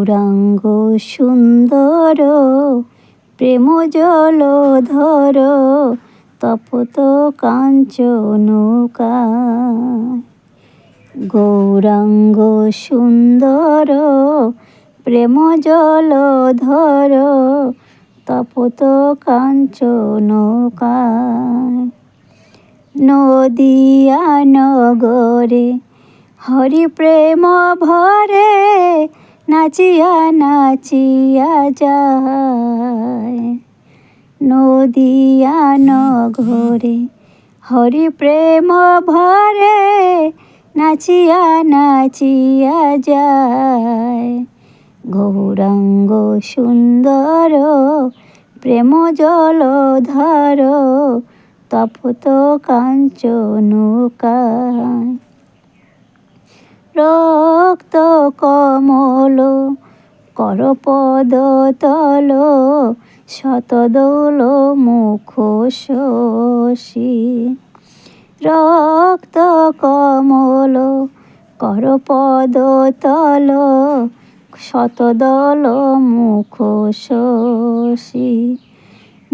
গৌরাঙ্গ সুন্দর প্রেম জল ধর, তপত কাঞ্চনকা গৌরাঙ্গ সুন্দর প্রেম জল ধর, তপত কাঞ্চনকা নদিয়া নগরে হরি প্রেম ভরে নাচিয়া নাচিয়া যায়। নদিয়া নগরে হরি প্রেম ভরে নাচিয়া নাচিয়া যায়। গৌরাঙ্গ সুন্দর, প্রেম জলধর, তপত কাঞ্চনকায় রক্ত কমল করপদ তল শতদৌল মুখ শশী রক্ত কমল করপদ তল শতদল মুখ শশী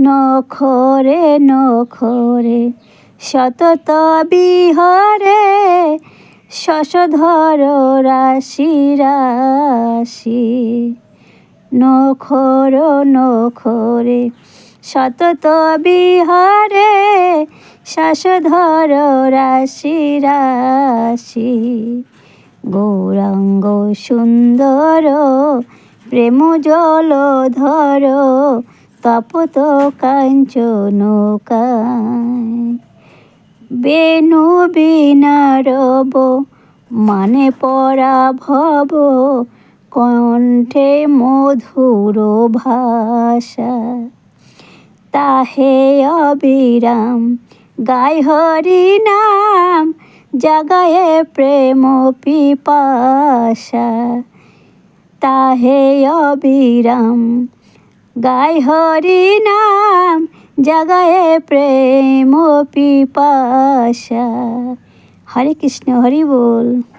নখরে নখরে, শতত বিহরে শশধর রাশি রাশি, নখর নখরে শতত বিহারে শশধর রাশি রাশি, গৌরাঙ্গ সুন্দর প্রেম জল ধর তপত কাঞ্চনকায় বেনু বিনারব মানে পরা ভব, কণ্ঠে মধুর ভাষা। তাহে অবিরাম, গায় হরি নাম, জাগায় প্রেম পিপাসা। তাহে অবিরাম, গায় হরি নাম জাগায় প্রেম পিপাসা। হরে কৃষ্ণ হরি বল।